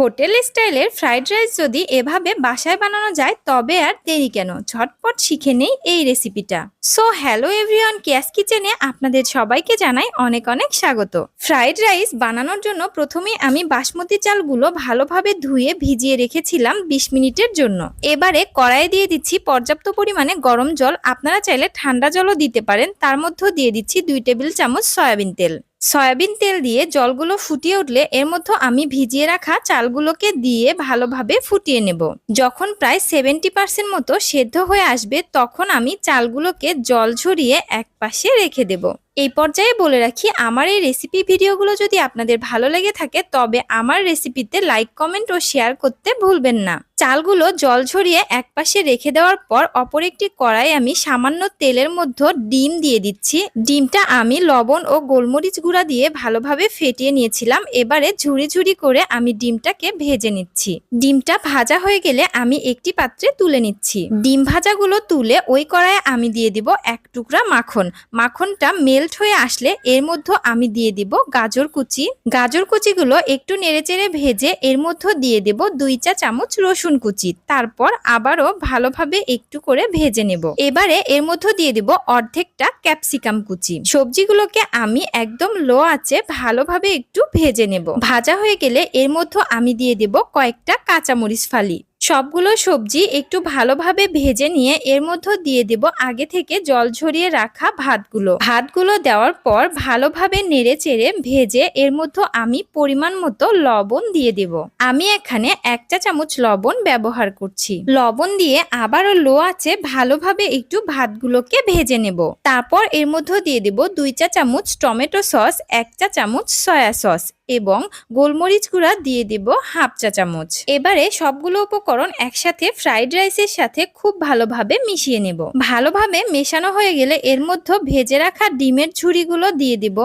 Hotel স্টাইলের fried rice যদি এভাবে বাসায় বানানো যায়, তবে আর দেরি কেন? ঝটপট শিখে নেই এই রেসিপিটা। সো, হ্যালো এভরিওয়ান ক্যাশ কিচেনে আপনাদের সবাইকে জানাই অনেক অনেক স্বাগত। ফ্রাইড রাইস বানানোর জন্য প্রথমে আমি বাসমতি চালগুলো ভালোভাবে ধুয়ে ভিজিয়ে রেখেছিলাম বিশ মিনিটের জন্য। এবারে কড়াইয়ে দিয়ে দিচ্ছি পর্যাপ্ত পরিমাণে গরম জল। আপনারা চাইলে ঠান্ডা জলও দিতে পারেন। তার মধ্যেও দিয়ে দিচ্ছি দুই টেবিল চামচ সয়াবিন তেল। সয়াবিন তেল দিয়ে জলগুলো ফুটিয়ে উঠলে এর মধ্যে আমি ভিজিয়ে রাখা চালগুলোকে দিয়ে ভালোভাবে ফুটিয়ে নেব। যখন প্রায় সেভেন্টি পার্সেন্ট মতো সেদ্ধ হয়ে আসবে, তখন আমি চালগুলোকে জল ঝরিয়ে এক পাশে রেখে দেব। এই পর্যায়ে বলে রাখি, আমার এই রেসিপি ভিডিওগুলো যদি আপনাদের ভালো লেগে থাকে, তবে আমার রেসিপিতে লাইক কমেন্ট ও শেয়ার করতে ভুলবেন না। চালগুলো জল ঝরিয়ে এক পাশে রেখে দেওয়ার পর অপর একটি কড়াই আমি সামান্য তেলের মধ্যে ডিম দিয়ে দিচ্ছি। ডিমটা আমি লবণ ও গোলমরিচ গুঁড়া দিয়ে ভালোভাবে ফেটিয়ে নিয়েছিলাম। এবারে ঝুড়ি ঝুড়ি করে আমি ডিমটাকে ভেজে নিচ্ছি। ডিমটা ভাজা হয়ে গেলে আমি একটি পাত্রে তুলে নিচ্ছি। ডিম ভাজাগুলো তুলে ওই কড়াইয়ে আমি দিয়ে দিব এক টুকরা মাখন। মাখনটা মেল্ট হয়ে আসলে এর মধ্যে আমি দিয়ে দিব গাজর কুচি। গাজর কুচিগুলো একটু নেড়েচেড়ে ভেজে এর মধ্যে দিয়ে দেব দুই চা চামচ রসুন কুচি, তারপর আবারও ভালোভাবে একটু করে ভেজে নেব। এবারে এর মধ্যে দিয়ে দিব অর্ধেকটা ক্যাপসিকাম কুচি। সবজিগুলোকে আমি একদম লো আছে ভালোভাবে একটু ভেজে নেব। ভাজা হয়ে গেলে এর মধ্যে আমি দিয়ে দেব কয়েকটা কাঁচামরিচ ফালি। সবগুলো সবজি একটু ভালোভাবে ভেজে নিয়ে এর মধ্যে দিয়ে দেব আগে থেকে জল ঝরিয়ে রাখা ভাতগুলো। ভাতগুলো দেওয়ার পর ভালোভাবে নেড়ে চেড়ে ভেজে এর মধ্যে আমি পরিমাণ মতো লবণ দিয়ে দেব। আমি এখানে এক চা চামচ লবণ ব্যবহার করছি। লবণ দিয়ে আবারও লো আছে ভালোভাবে একটু ভাতগুলোকে ভেজে নেব। তারপর এর মধ্যে দিয়ে দেব দুই চা চামচ টমেটো সস, এক চা চামচ সয়া সস। এবং গোলমরিচ গুঁড়া দিয়ে দিব হাফ চা চামচ। এবারে সবগুলো উপকরণ একসাথে ফ্রাইড রাইসের সাথে খুব ভালোভাবে মিশিয়ে নেব। ভালোভাবে মেশানো হয়ে গেলে এর মধ্যে ভেজে রাখা ডিমের ঝুড়িগুলো দিয়ে দিব।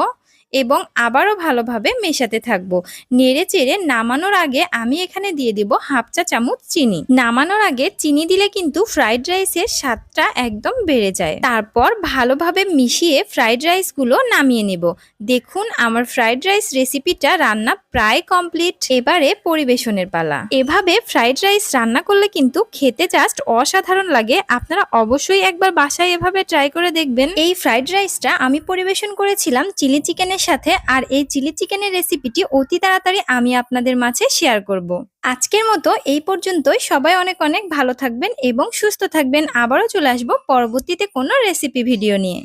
এবং আবারও ভালোভাবে মেশাতে থাকব। নেড়ে চেড়ে নামানোর আগে আমি এখানে দিয়ে দিব হাফ চা চামচ চিনি। নামানোর আগে চিনি দিলে কিন্তু ফ্রাইড রাইসের স্বাদটা একদম বেড়ে যায়। তারপর ভালোভাবে মিশিয়ে ফ্রাইড রাইসগুলো নামিয়ে নেব। দেখুন আমার ফ্রাইড রাইস রেসিপিটা রান্না প্রায় কমপ্লিট। এবারে পরিবেশনের পালা। এভাবে ফ্রাইড রাইস রান্না করলে কিন্তু খেতে জাস্ট অসাধারণ লাগে। আপনারা অবশ্যই একবার বাসায় এভাবে ট্রাই করে দেখবেন। এই ফ্রাইড রাইসটা আমি পরিবেশন করেছিলাম চিলি সাথে আর এই চিলি চিকেনের রেসিপিটি অতি তাড়াতাড়ি আমি আপনাদের মাঝে শেয়ার করব। আজকের মতো এই পর্যন্তই। সবাই অনেক অনেক ভালো থাকবেন এবং সুস্থ থাকবেন। আবারও চলে আসব পরবর্তীতে কোনো রেসিপি ভিডিও নিয়ে।